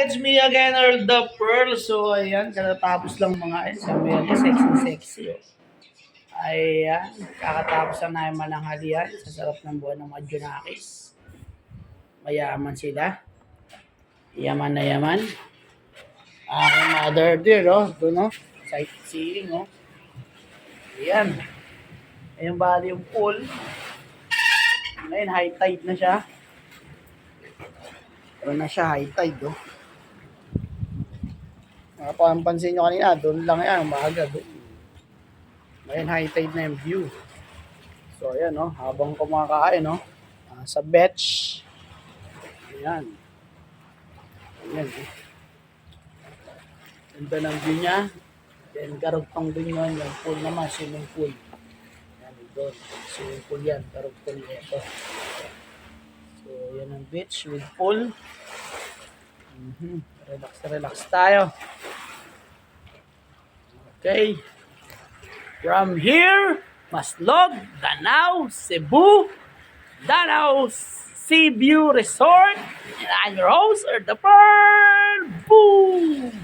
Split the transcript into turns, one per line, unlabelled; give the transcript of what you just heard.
It's me again, Earl the Pearl. So, ayan, kakatapos lang mga ayun. Sabi yan, sexy, sexy. Oh. Ayan, kakatapos lang namin mananghalian sa sarap ng buwan ng mga Junakis. Mayaman sila. Yaman na yaman. Aking mother dear, oh. Doon, oh. Sightseeing, oh. Ayan. Ayan bali yung pool. Ngayon, high tide na siya. Ano na siya, high tide, oh. Nakapansin nyo kanina, doon lang yan, umaga, doon. Ngayon, high tide na yung view. So, ayan, no, habang kumakain, no, ah, sa beach. Ayan. Ayan, eh. Ganda ng view niya. Then, karugtong din yun, yung pool naman, swimming pool. Ayan, doon. Swimming pool yan, karugtong ito. So, yan ang beach with pool. Mhm. Relax, relax tayo. Okay. From here, Maslog, Danau, Cebu, Danau Sea View Resort. And host, Earth the Pearl. Boom!